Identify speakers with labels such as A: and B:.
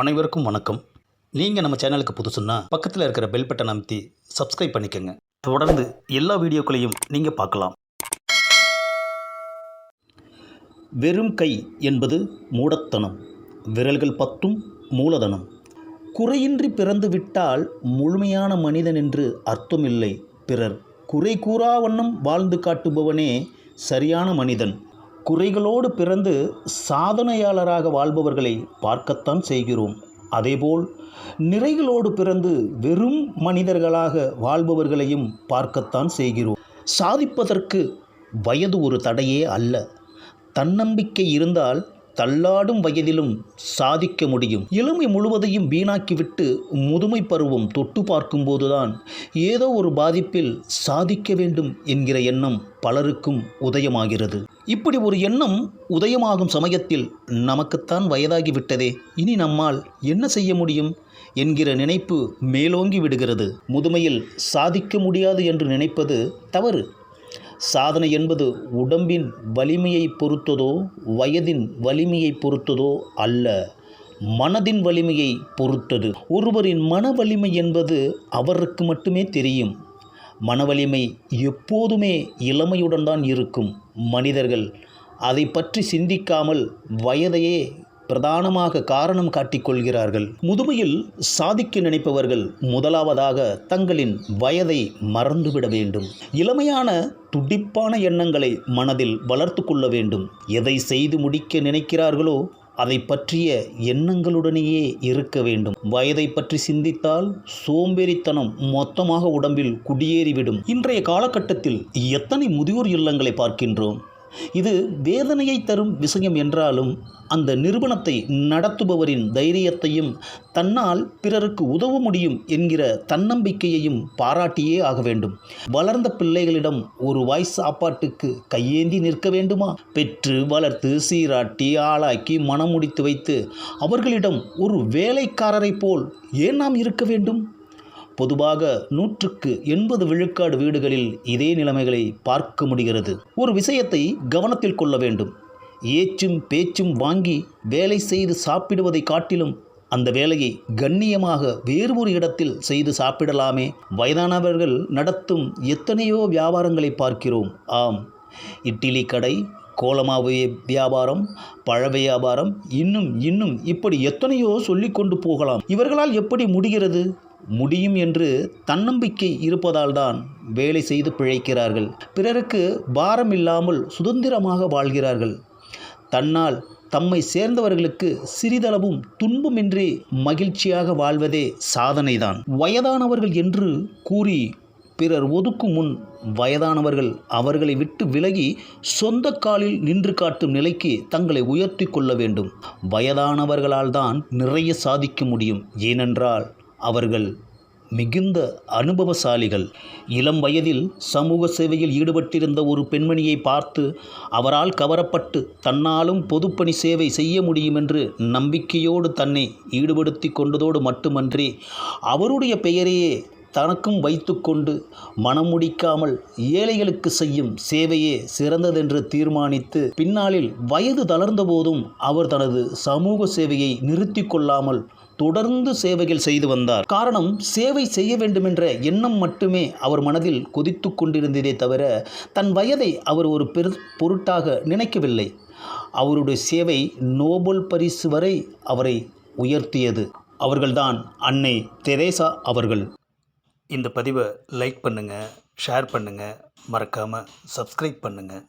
A: அனைவருக்கும் வணக்கம். நீங்கள் நம்ம சேனலுக்கு புதுசுன்னா பக்கத்தில் இருக்கிற பெல் பட்டன் அமைத்தி சப்ஸ்கிரைப் பண்ணிக்கோங்க. தொடர்ந்து எல்லா வீடியோக்களையும் நீங்கள் பார்க்கலாம். வெறும் கை என்பது மூடத்தனம் விரல்கள் பத்தும் மூலதனம். குறையின்றி பிறந்து விட்டால் முழுமையான மனிதன் என்று அர்த்தமில்லை. பிறர் குறை கூறா வண்ணம் வாழ்ந்து காட்டுபவனே சரியான மனிதன். குறைகளோடு பிறந்து சாதனையாளராக வாழ்பவர்களை பார்க்கத்தான் செய்கிறோம். அதேபோல் நிறைகளோடு பிறந்து வெறும் மனிதர்களாக வாழ்பவர்களையும் பார்க்கத்தான் செய்கிறோம். சாதிப்பதற்கு வயது ஒரு தடையே அல்ல. தன்னம்பிக்கை இருந்தால் தள்ளாடும் வயதிலும் சாதிக்க முடியும். இளமை முழுவதையும் வீணாக்கிவிட்டு முதுமை பருவம் தொட்டு பார்க்கும்போதுதான் ஏதோ ஒரு பாதிப்பில் சாதிக்க வேண்டும் என்கிற எண்ணம் பலருக்கும் உதயமாகிறது. இப்படி ஒரு எண்ணம் உதயமாகும் சமயத்தில் நமக்குத்தான் வயதாகிவிட்டதே. இனி நம்மால் என்ன செய்ய முடியும் என்கிற நினைப்பு மேலோங்கி விடுகிறது. முதுமையில் சாதிக்க முடியாது என்று நினைப்பது தவறு. சாதனை என்பது உடம்பின் வலிமையை பொறுத்ததோ வயதின் வலிமையை பொறுத்ததோ அல்ல மனதின் வலிமையை பொறுத்தது. ஒருவரின் மன வலிமை என்பது அவருக்கு மட்டுமே தெரியும். மனவலிமை எப்போதுமே இளமையுடன் தான் இருக்கும். மனிதர்கள் அதை பற்றி சிந்திக்காமல் வயதையே பிரதானமாக காரணம் காட்டிக்கொள்கிறார்கள் முதுமையில் சாதிக்க நினைப்பவர்கள் முதலாவதாக தங்களின் வயதை மறந்துவிட வேண்டும். இளமையான துடிப்பான எண்ணங்களை மனதில் வளர்த்து கொள்ள வேண்டும். எதை செய்து முடிக்க நினைக்கிறார்களோ அதை பற்றிய எண்ணங்களுடனேயே இருக்க வேண்டும். வயதை பற்றி சிந்தித்தால் சோம்பேறித்தனம் மொத்தமாக உடம்பில் குடியேறிவிடும். இன்றைய காலகட்டத்தில் எத்தனை முதியோர் இல்லங்களை பார்க்கின்றோம்? இது வேதனையை தரும் விஷயம் என்றாலும் அந்த நிறுவனத்தை நடத்துபவரின் தைரியத்தையும் தன்னால் பிறருக்கு உதவ முடியும் என்கிற தன்னம்பிக்கையையும் பாராட்டியே ஆக வேண்டும். வளர்ந்த பிள்ளைகளிடம் ஒரு வாய் சாப்பாட்டுக்கு கையேந்தி நிற்க வேண்டுமா? பெற்று வளர்த்து சீராட்டி ஆளாக்கி மனம் முடித்து வைத்து அவர்களிடம் ஒரு வேலைக்காரரைப் போல் ஏன் நாம் இருக்க வேண்டும்? பொதுவாக நூற்றுக்கு எண்பது விழுக்காடு வீடுகளில் இதே நிலைமைகளை பார்க்க முடிகிறது. ஒரு விஷயத்தை கவனத்தில் கொள்ள வேண்டும். ஏச்சும் பேச்சும் வாங்கி வேலை செய்து சாப்பிடுவதை காட்டிலும் அந்த வேலையை கண்ணியமாக வேறு ஒரு இடத்தில் செய்து சாப்பிடலாமே. வயதானவர்கள் நடத்தும் எத்தனையோ வியாபாரங்களை பார்க்கிறோம். ஆம் இட்லி கடை கோலமாவு வியாபாரம் பழ வியாபாரம் இன்னும் இன்னும் இப்படி எத்தனையோ சொல்லிக்கொண்டு போகலாம். இவர்களால் எப்படி முடிகிறது? முடியும் என்று தன்னம்பிக்கை இருப்பதால்தான் வேலை செய்து பிழைக்கிறார்கள். பிறருக்கு பாரம் இல்லாமல் சுதந்திரமாக வாழ்கிறார்கள். தன்னால் தம்மை சேர்ந்தவர்களுக்கு சிறிதளவும் துன்பமின்றி மகிழ்ச்சியாக வாழ்வதே சாதனைதான். வயதானவர்கள் என்று கூறி பிறர் ஒதுக்கும் முன் வயதானவர்கள் அவர்களை விட்டு விலகி சொந்த காலில் நின்று காட்டும் நிலைக்கு தங்களை உயர்த்தி கொள்ள வேண்டும். வயதானவர்களால் தான் நிறைய சாதிக்க முடியும். ஏனென்றால் அவர்கள் மிகுந்த அனுபவசாலிகள். இளம் வயதில் சமூக சேவையில் ஈடுபட்டிருந்த ஒரு பெண்மணியை பார்த்து அவரால் கவரப்பட்டு தன்னாலும் பொதுப்பணி சேவை செய்ய முடியும் என்று நம்பிக்கையோடு தன்னை ஈடுபடுத்தி கொண்டதோடு மட்டுமன்றி அவருடைய பெயரையே தனக்கும் வைத்துக்கொண்டு மனம் முடிக்காமல் ஏழைகளுக்கு செய்யும் சேவையே சிறந்ததென்று தீர்மானித்து பின்னாளில் வயது தளர்ந்த போதும் அவர் தனது சமூக சேவையை நிறுத்தி கொள்ளாமல் தொடர்ந்து சேவைகள் செய்து வந்தார். காரணம் சேவை செய்ய வேண்டுமென்ற எண்ணம் மட்டுமே அவர் மனதில் கொதித்து கொண்டிருந்ததே தவிர தன் வயதை அவர் ஒரு பெரு பொருட்டாக நினைக்கவில்லை. அவருடைய சேவை நோபல் பரிசு வரை அவரை உயர்த்தியது. அவர்கள்தான் அன்னை தெரேசா அவர்கள். இந்த பதிவை லைக் பண்ணுங்கள் ஷேர் பண்ணுங்கள் மறக்காமல் சப்ஸ்கிரைப் பண்ணுங்கள்